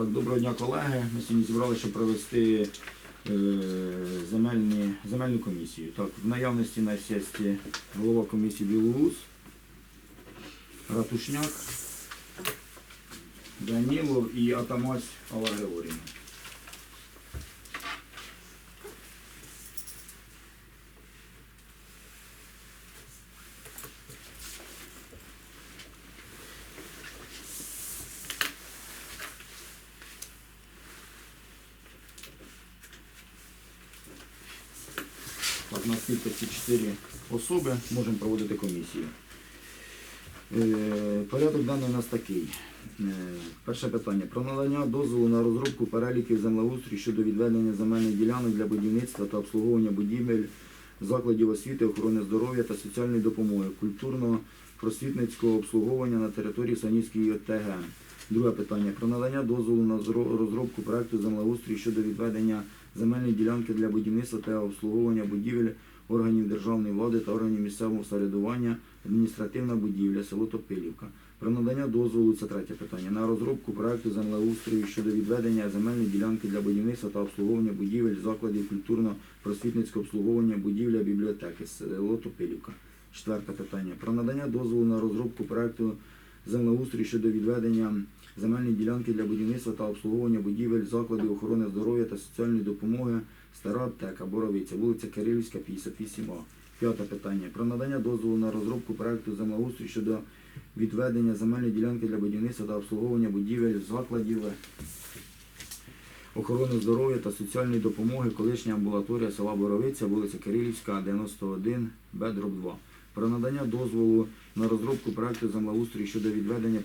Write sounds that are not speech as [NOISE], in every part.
Так, доброго дня, колеги. Ми сьогодні зібралися, щоб провести е, земельні, земельну комісію. Так, в наявності на сесті голова комісії Білоус, Ратушняк, Данілов і Атамась Алла Григорівна. У нас кількості 4 особи, можемо проводити комісію. Е, Порядок даний у нас такий. Е, Перше питання. Про надання дозволу на розробку переліків землеустрою щодо відведення земельних ділянок для будівництва та обслуговування будівель, закладів освіти, охорони здоров'я та соціальної допомоги, культурно-просвітницького обслуговування на території Санівської ОТГ. Друге питання. Про надання дозволу на розробку проекту землеустрою щодо відведення земельної ділянки для будівництва та обслуговування будівель органів державної влади та органів місцевого самоврядування, адміністративна будівля, село Топилівка. Про надання дозволу, це третє питання, на розробку проекту землеустрою щодо відведення земельної ділянки для будівництва та обслуговування будівель, закладів культурно-просвітницького обслуговування будівля бібліотеки, село Топилівка. Четверте питання. Про надання дозволу на розробку проекту землеустрою щодо відведення земельної ділянки для будівництва та обслуговування будівель, закладів охорони здоров'я та соціальної допомоги Стара аптека, Боровиця, вулиця Кирилівська, 58А. П'яте питання. Про надання дозволу на розробку проекту землеустрою щодо відведення земельної ділянки для будівництва та обслуговування будівель, закладів охорони здоров'я та соціальної допомоги, колишня амбулаторія села Боровиця, вулиця Кирилівська, 91, Б, 2. Про надання дозволу на розробку проекту землеустрою щодо відведення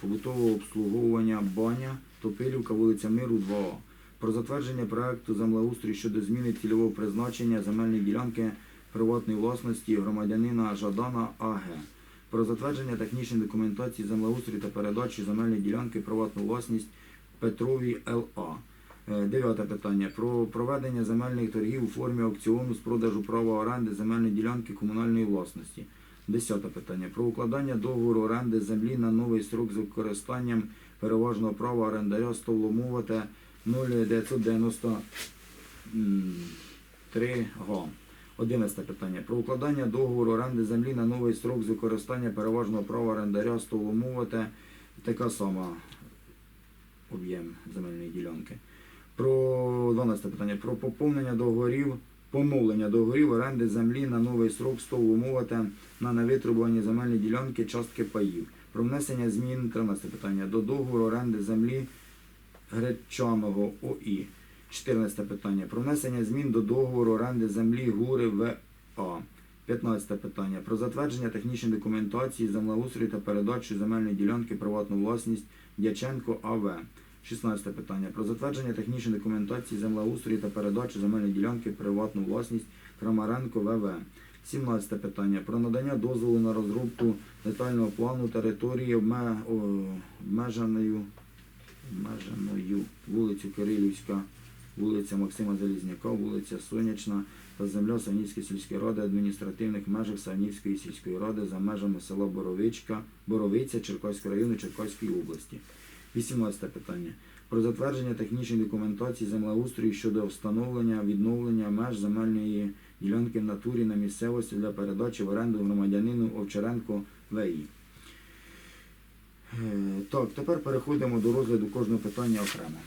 побутового обслуговування баня, Топилівка, вулиця Миру, 2А. Про затвердження проекту землеустрою щодо зміни цільового призначення земельної ділянки приватної власності громадянина Жадана АГ. Про затвердження технічної документації землеустрою та передачі земельної ділянки приватну власність Петрові ЛА. Е, Дев'яте питання. Про проведення земельних торгів у формі аукціону з продажу права оренди земельної ділянки комунальної власності. Десяте питання. Про укладання договору оренди землі на новий строк з використанням переважного права орендаря стовломовити 0993 га. Одинадцяте питання. Про укладання договору оренди землі на новий строк з використання переважного права орендаря стовломовити така сама об'єм земельної ділянки. Про 12 питання. Про поповнення договорів, помовлення договорів оренди землі на новий срок стовломовити на невитребувані земельні ділянки частки паїв. Про внесення змін 13 питання до договору оренди землі Гречаного ОІ. 14 питання. Про внесення змін до договору оренди землі Гури ВА. 15 питання. Про затвердження технічної документації землеустрою та передачу земельної ділянки приватну власність Дяченко АВ. 16 питання. Про затвердження технічної документації землеустрою та передачу земельної ділянки приватну власність Крамаренко ВВ. 17 питання. Про надання дозволу на розробку детального плану території обмеженою, обмеженою вулицю Кирилівська, вулиця Максима Залізняка, вулиця Сонячна та земля Санівської сільської ради адміністративних межах Санівської сільської ради за межами села Боровичка, Боровиця Черкаського району Черкаської області. 18 питання. Про затвердження технічної документації землеустрою щодо встановлення відновлення меж земельної ділянки в натурі на місцевості для передачі в оренду громадянину Овчаренко ВІ. Е, Так, тепер переходимо до розгляду кожного питання окремо.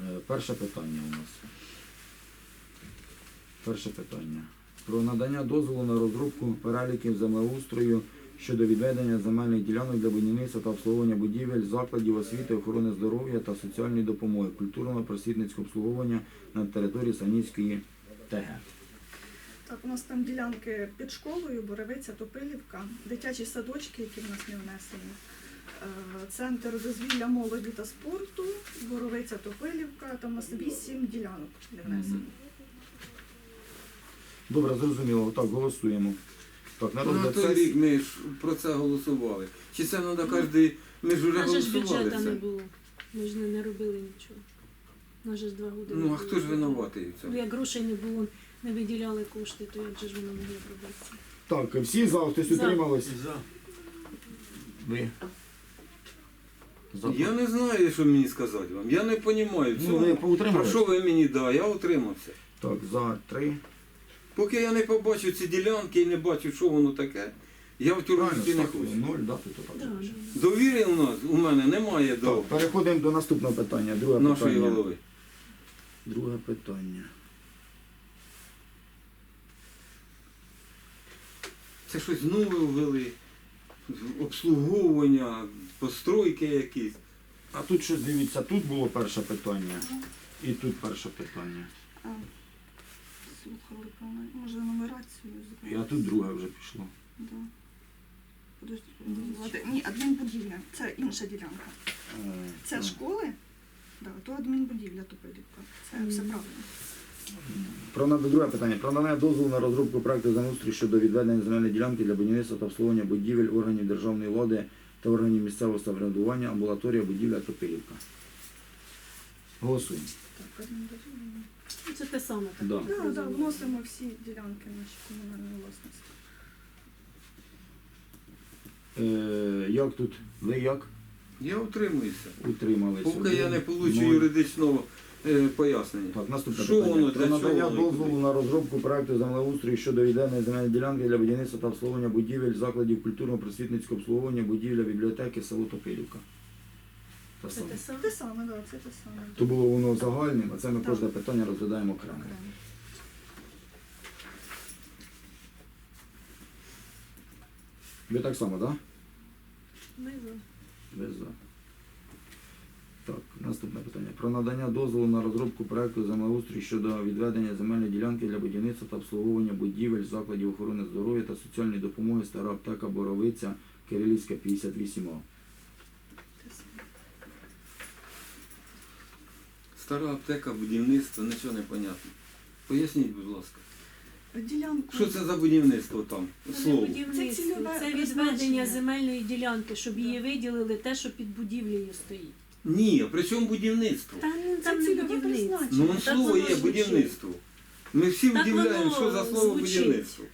Е, Перше питання у нас. Перше питання. Про надання дозволу на розробку переліків землеустрою щодо відведення земельних ділянок для будівництва та обслуговування будівель, закладів освіти, охорони здоров'я та соціальної допомоги, культурно-просвітницького обслуговування на території Санівської ТГ. Так, у нас там ділянки під школою, Боровиця, Топилівка, дитячі садочки, які в нас не внесені. Е, Центр дозвілля молоді та спорту, Боровиця, Топилівка, там у нас вісім ділянок не внесені. Добре, зрозуміло. Так, голосуємо. Так, на Ну, На той рік ми ж про це голосували. Чи це треба кожен... Ми ж вже Наже ж голосували бюджету не це. було. Ми ж не, не робили нічого. Наже ж два роки. Ну, а хто ж винуватий в Ну, цьому? як грошей не було, не виділяли кошти, то як же ж воно могло б робитися? Так, всі за, хтось За. утрималось? Ви. За. Я не знаю, що мені сказати вам. Я не розумію Ну, цього. ви Про що ви мені да, я утримався. Так, за три. Поки я не побачу ці ділянки і не бачу, що воно таке, я в йти не хочу. ноль, да. Да, залишимо. Довіри у нас у мене немає до Так, переходимо до наступного питання. Друге нашої питання. голови. Друге питання. Це щось нове ввели, обслуговування, постройки якісь. А тут щось дивіться, тут було перше питання. І тут перше питання. А, Слухали, певно, може нумерацію І а тут друге вже пішло. Да. Подожди, подожди. Ні, адмінбудівля. Це інша ділянка. Е, Це так. школи, да, то адмінбудівля Топилівка. Це все правильно. Про над- друге питання. Про надання дозволу на розробку проекту землеустрою щодо відведення земельної ділянки для будівництва та обслуговування будівель органів державної влади та органів місцевого самоврядування, амбулаторія, будівля Топилівка. Голосуємо. Ну, Це те саме так. Да. Да, да, вносимо всі ділянки наші комунальної власності. Е, як тут? Ви як? Я утримуюся. Утрималися? Поки я не получу Ноль. юридичного е, пояснення. Так, наступне Що питання. воно, Про для надання чого дозволу на розробку проекту землеустрою щодо відведення земельної ділянки для будівництва та обслуговування будівель, закладів культурно-просвітницького обслуговування, будівля бібліотеки, село Топилівка. Те Це саме. те саме. Да, це те саме. То було воно загальним, а це ми Так. кожне питання розглядаємо окремо. Окремо. Ви так само, так? Да? Ми за. Ви за. Так, наступне питання. Про надання дозволу на розробку проекту землеустрою щодо відведення земельної ділянки для будівництва та обслуговування будівель, закладів охорони здоров'я та соціальної допомоги стара аптека Боровиця, Кирилівська 58 А. Те саме. Стара аптека, будівництво, нічого не понятно. Поясніть, будь ласка. Ділянку. Що це за будівництво там? Це Слово. будівництво, Це цільове це призначення. відведення земельної ділянки, щоб її виділили те, що під будівлею стоїть. Ні, при чому будівництво? Та ну, Це там не цільове будівництво. призначення. Ну, Так слово воно є звучить. будівництво. Ми всі Так удивляємо, воно що за слово звучить. будівництво.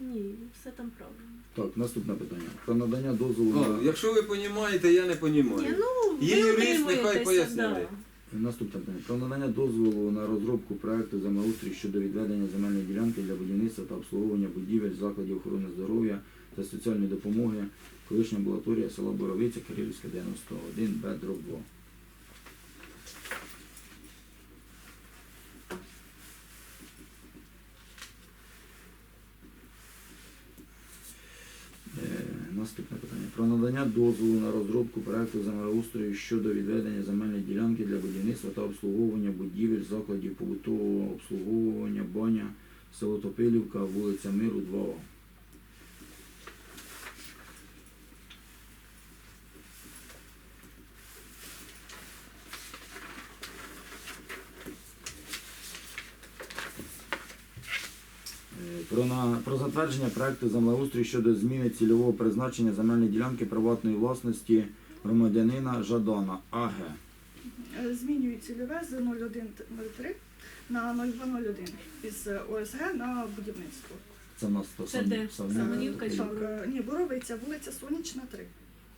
Ні, все там правильно. Так, наступне питання. Про надання дозволу А, на якщо ви розумієте, я не Ні, ну, Є ви юрист, нехай утримуєтеся, пояснює. да. Наступне питання. Про надання дозволу на розробку проекту землеустрій щодо відведення земельної ділянки для будівництва та обслуговування будівель, закладів охорони здоров'я та соціальної допомоги, колишня амбулаторія села Боровиця, Кирилівська 91, Б, дроб 2. Е, Наступне питання. Про надання дозволу на розробку проекту землеустрою щодо відведення земельної ділянки для будівництва та обслуговування будівель, закладів побутового обслуговування, баня, село Топилівка, вулиця Миру, 2А. Е, Про, на, про затвердження проекту землеустрою щодо зміни цільового призначення земельної ділянки приватної власності громадянина Жадана АГ. Е, Змінюють цільове з 0103 на 0201 із е, ОСГ на будівництво. Це в нас то Це сам- де? Савнів- Самонівка чи Так, е, ні, Боровиця, вулиця Сонячна 3.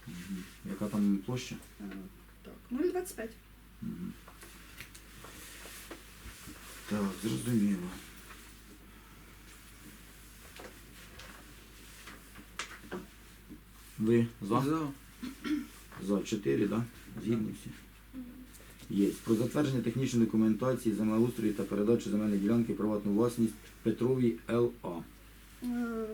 Мгм. Яка там площа? Е, Так, 025. Мгм. Так, зрозуміло. Ви за? За. За 4, да? Згідні всі? Є. Про затвердження технічної документації землеустрою та передачу земельної ділянки приватну власність Петровій ЛА. Е,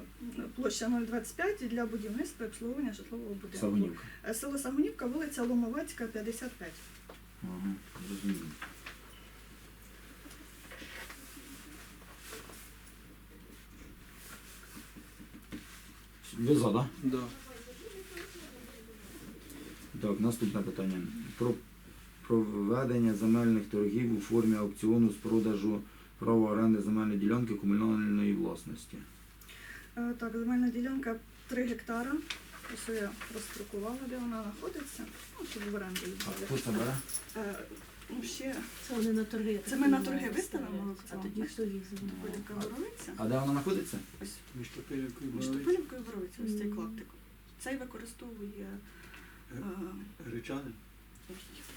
Площа 025 для будівництва і обслуговування житлового будинку. Савнівка. Е, Село Сагунівка, вулиця Ломовецька, 55. Ага, зрозуміло. Ви за, да? Да. Так, наступне питання. Про проведення земельних торгів у формі аукціону з продажу права оренди земельної ділянки комунальної власності. Е, Так, земельна ділянка 3 гектара. Ось я розстрокувала, де вона знаходиться. Ну, щоб в оренду її А взяли. хто це бере? Е, Ну, ще Це вони на торги. я Це ми на розумію, торги виставимо виставляють, А тоді хто. Велика Боровиця. А де вона знаходиться? Ось Між Топилівкою і між Боровицею. Топилівкою і Боровицею, ось цей клаптик. Цей використовує Гречани.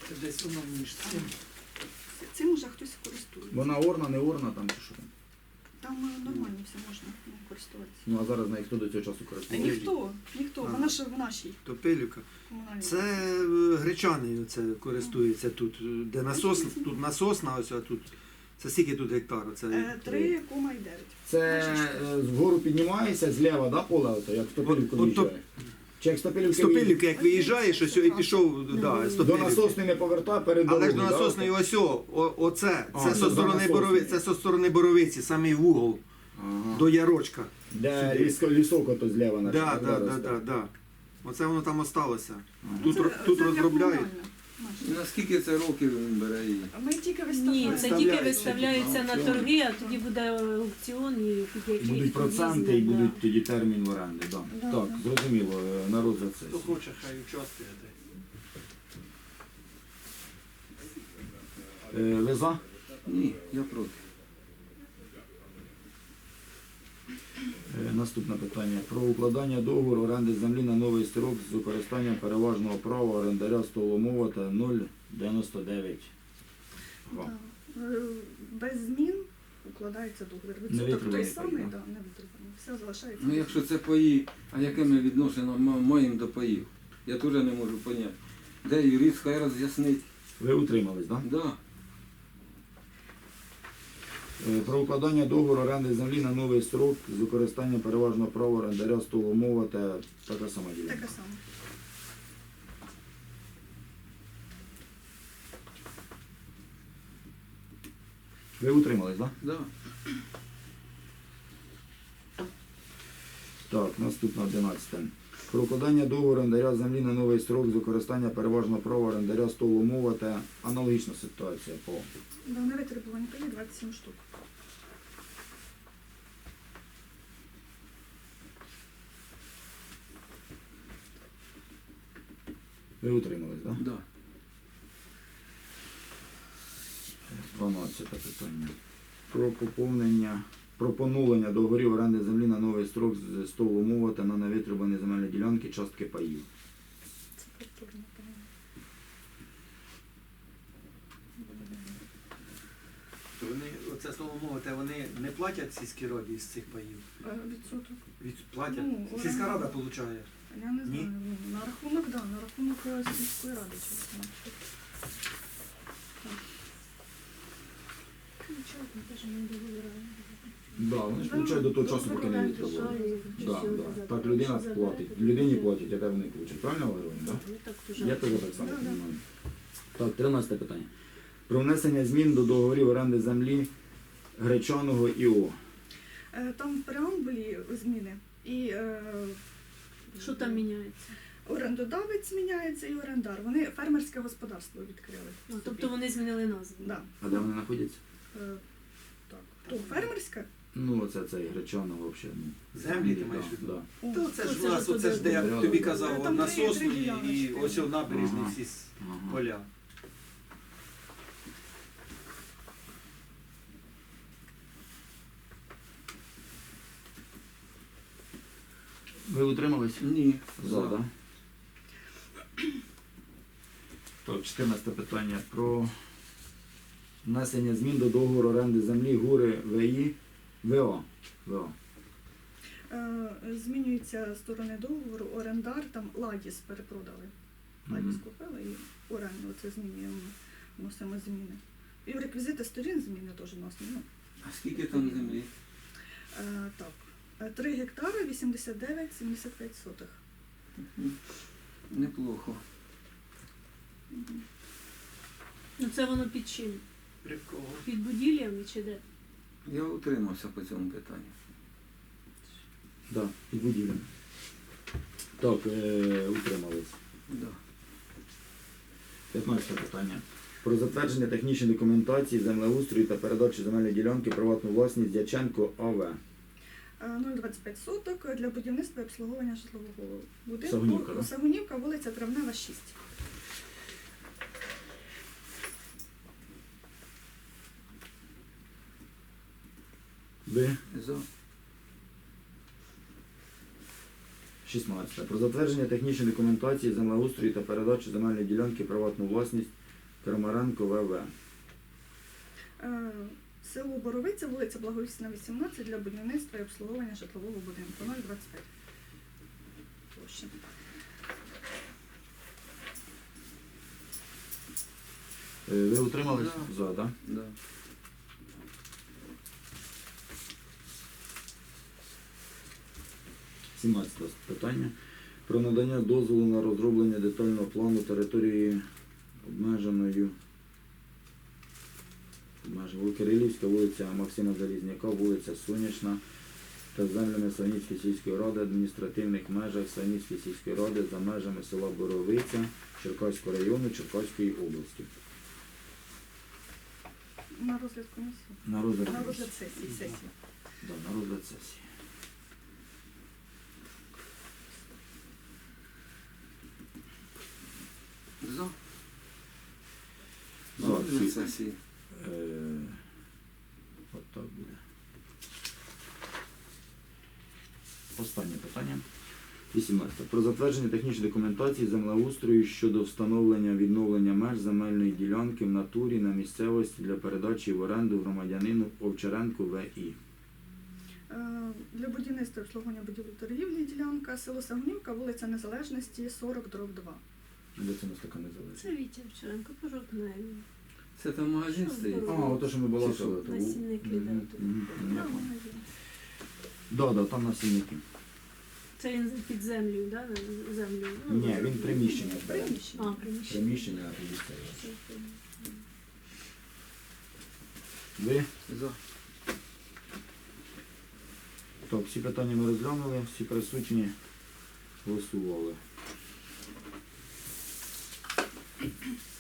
Це десь воно між цим. Цим уже хтось користується. Вона орна, не орна там чи що там. Там е, нормально все можна ну, користуватися. Ну а зараз на хто до цього часу користується? Ніхто, ніхто, Ага. вона ж в нашій Топилівка. комунальній. Це е, гречани це користується тут, е, де насос, тут насосна, ось а тут. Це скільки тут гектарів? Це Е, 3,9. Це е, вгору піднімається зліва, да, поле ото, як Стопилівку От- от то- виїжджає? Чи як Стопилівка Стопилівка, як виїжджаєш, ось і пішов да, до Стопилівки. насосної не повертає перед Але ж дорогою, до да, насосної ото? ось о, о- оце, А, це це со до сторони насосної. боровиці, це со сторони боровиці, самий вугол Ага. до ярочка. Де сюди. ліско, лісок ото зліва наш. Да, да, да, да, да. Оце воно там осталося. Ага. Тут, Це- ро- тут це розробляють. Наскільки це років він бере її? Ми тільки Ні, це тільки Виставляється. на торги, а тоді буде аукціон і під І який будуть проценти, і будуть тоді термін в оренди. Да. Да, так, да. зрозуміло, е, народ за це. Хто хоче, хай участвує. Е, Ви за? Ні, я проти. Е, Наступне питання. Про укладання договору оренди землі на новий строк з використанням переважного права орендаря столомова та 0,99. Га. Е, Без змін укладається договір. Не Відсоток той самий, да, да? не витриманий. Все залишається. Ну якщо це паї, а яке ми відношення ма- маємо до паїв? Я теж не можу поняти. Де юрист хай роз'яснить. Ви утримались, так? Да. Е, Про укладання договору оренди землі на новий строк з використанням переважного права орендаря столомова та така сама ділянка. Таке саме. Ви утримались, так? Да. Так, наступне 11. Про укладання договору орендаря землі на новий строк з використання переважного права орендаря столомова та аналогічна ситуація по Да, не витребувані пилі 27 штук. Ви утримались, так? Да. 12 питання. Про поповнення, про поновлення договорів оренди землі на новий строк з столомова та на невитребувані земельні ділянки частки паїв. То вони, оце слово мовити, вони не платять сільській раді з цих паїв. Е, Відсоток. Від, платять. Ну, Сільська рада получає. Я не знаю. ну, На рахунок, да, на рахунок е, сільської ради, чесно. Да, вони ж получають до того часу, поки не відтребують. Да, Да. Так людина платить. Людині платять, яке вони получать. Правильно говорю? Да? Я теж так само да. розумію. Так, 13 питання. Про внесення змін до договорів оренди землі Гречаного ІО. Е, Там в преамбулі зміни. І е, Що там міняється? орендодавець міняється і орендар. Вони фермерське господарство відкрили. Ну, тобто вони змінили назву. Да. А де вони знаходяться? Е, Так. То фермерське? Ну, оце цей Гречаного взагалі. Ну, Землі ти маєш в да. То це ж це у нас, ж оце ж де я тобі казав, Там три- три і діляночки. ось о набережні Ага. всі с- Ага. поля. Ви утримались? Ні. За, да? Так, 14 питання. Про внесення змін до договору оренди землі Гури ВІ ВО. ВО. Е, Змінюються сторони договору, орендар, там Ладіс перепродали. Ладіс купили і оренду це змінюємо, вносимо зміни. І в реквізити сторін зміни теж вносимо. Ну, А скільки там землі? е, так. 3 гектари 89-75 сотих. Неплохо. Ну це воно під чим? Під будівлями чи де? Я утримався по цьому питанню. Да, під будівлями. Так, е, утримались. Да. 15 питання. Про затвердження технічної документації землеустрою та передачу земельної ділянки приватну власність Дяченко АВ. Е, 0,25 соток для будівництва і обслуговування житлового будинку. Сагунівка, да? Сагунівка, вулиця Травнева, 6. Ви За. 16. Про затвердження технічної документації землеустрою та передачу земельної ділянки приватну власність Крамаренко ВВ. Е, Село Боровиця, вулиця Благовісна, 18 для будівництва і обслуговування житлового будинку 025. Площа. Е, Ви утримались? Да. За, так? Да. Сімнадцяте питання. Про надання дозволу на розроблення детального плану території обмеженою обмеженою Кирилівська, вулиця Максима Залізняка, вулиця Сонячна та землями Санівської сільської ради, адміністративних межах Санівської сільської ради за межами села Боровиця Черкаського району Черкаської області. На розгляд комісії. На розгляд, На розгляд сесії. сесії. Да, на розгляд сесії. За. За, На всі. сесії. Е, От так буде. Останнє питання. 18. Про затвердження технічної документації землеустрою щодо встановлення відновлення меж земельної ділянки в натурі на місцевості для передачі в оренду громадянину Овчаренку ВІ. Е, Для будівництва обслуговування будівлі торгівлі ділянка село Сагунівка, вулиця Незалежності 40 дроб 2. Де це у нас така незалежність? Це Вітя Вчоренко, пожовтневі. Це там магазин Що стоїть. А, ото що ми балакали. то- Насінники, Мгм, да, тут. мгм, Ну, магазин. Да, да, там насінники. Це він під землею, да? на Землю. Ну, Ні, він приміщення. бере. Приміщення. А, приміщення. Приміщення а тоді це. Ви? За. Так, всі питання ми розглянули, всі присутні голосували. Thank you. [COUGHS]